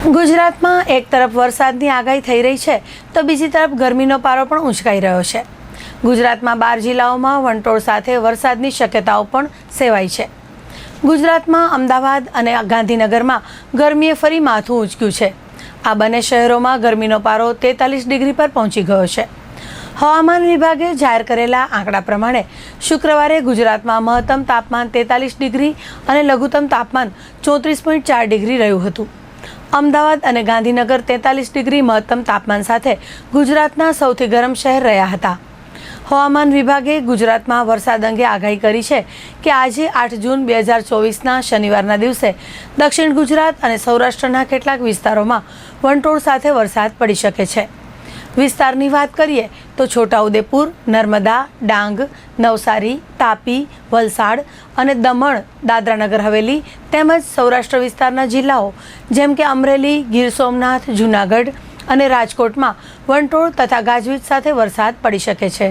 ગુજરાતમાં એક તરફ વરસાદની આગાહી થઈ રહી છે, તો બીજી તરફ ગરમીનો પારો પણ ઉંચકાઈ રહ્યો છે. ગુજરાતમાં બાર જિલ્લાઓમાં વંટોળ સાથે વરસાદની શક્યતાઓ પણ સેવાઈ છે. ગુજરાતમાં અમદાવાદ અને ગાંધીનગરમાં ગરમીએ ફરી માથું ઉંચક્યું છે. આ બંને શહેરોમાં ગરમીનો પારો તેતાલીસ ડિગ્રી પર પહોંચી ગયો છે. હવામાન વિભાગે જાહેર કરેલા આંકડા પ્રમાણે શુક્રવારે ગુજરાતમાં મહત્તમ તાપમાન તેતાલીસ ડિગ્રી અને લઘુત્તમ તાપમાન ચોત્રીસ પોઈન્ટ ચાર ડિગ્રી રહ્યું હતું. અમદાવાદ અને ગાંધીનગર તેતાલીસ ડિગ્રી મહત્તમ તાપમાન સાથે ગુજરાતના સૌથી ગરમ શહેર રહ્યા હતા. હવામાન વિભાગે ગુજરાતમાં વરસાદ અંગે આગાહી કરી છે કે આજે આઠ જૂન બે હજાર ચોવીસના શનિવારના દિવસે દક્ષિણ ગુજરાત અને સૌરાષ્ટ્રના કેટલાક વિસ્તારોમાં વંટોળ સાથે વરસાદ પડી શકે છે. વિસ્તારની વાત કરીએ તો છોટાઉદેપુર, નર્મદા, ડાંગ, નવસારી, તાપી, વલસાડ અને દમણ, દાદરાનગર, હવેલી તેમજ સૌરાષ્ટ્ર વિસ્તારના જિલ્લાઓ, જેમ કે અમરેલી, ગીર સોમનાથ, જૂનાગઢ અને રાજકોટમાં વંટોળ તથા ગાજવીજ સાથે વરસાદ પડી શકે છે.